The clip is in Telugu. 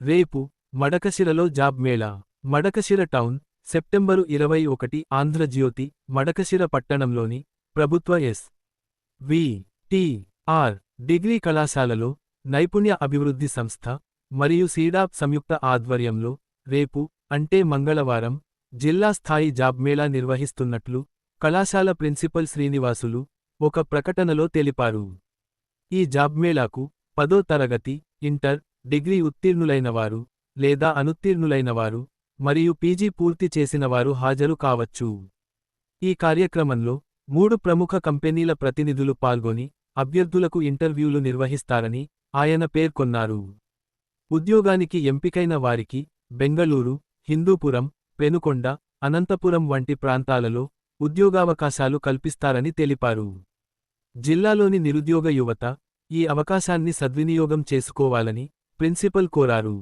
రేపు మడకశిరలో job mela Madakasira town September ఇరవై ఒకటి ఆంధ్రజ్యోతి మడకశిర పట్టణంలోని ప్రభుత్వ S. V. T. R. Degree కళాశాలలో నైపుణ్య అభివృద్ధి సంస్థ మరియు సీడాప్ సంయుక్త ఆధ్వర్యంలో రేపు అంటే మంగళవారం జిల్లా స్థాయి జాబ్ మేళా నిర్వహిస్తున్నట్లు కళాశాల ప్రిన్సిపల్ శ్రీనివాసులు ఒక ప్రకటనలో తెలిపారు. ఈ జాబ్ మేళాకు పదో తరగతి ఇంటర్ డిగ్రీ ఉత్తీర్ణులైనవారు లేదా అనుత్తీర్ణులైనవారు మరియు పీజీ పూర్తి చేసినవారు హాజరు కావచ్చు. ఈ కార్యక్రమంలో మూడు ప్రముఖ కంపెనీల ప్రతినిధులు పాల్గొని అభ్యర్థులకు ఇంటర్వ్యూలు నిర్వహిస్తారని ఆయన పేర్కొన్నారు. ఉద్యోగానికి ఎంపికైన వారికి బెంగళూరు హిందూపురం పెనుకొండ అనంతపురం వంటి ప్రాంతాలలో ఉద్యోగావకాశాలు కల్పిస్తారని తెలిపారు. జిల్లాలోని నిరుద్యోగ యువత ఈ అవకాశాన్ని సద్వినియోగం చేసుకోవాలని ప్రిన్సిపల్ కోరారు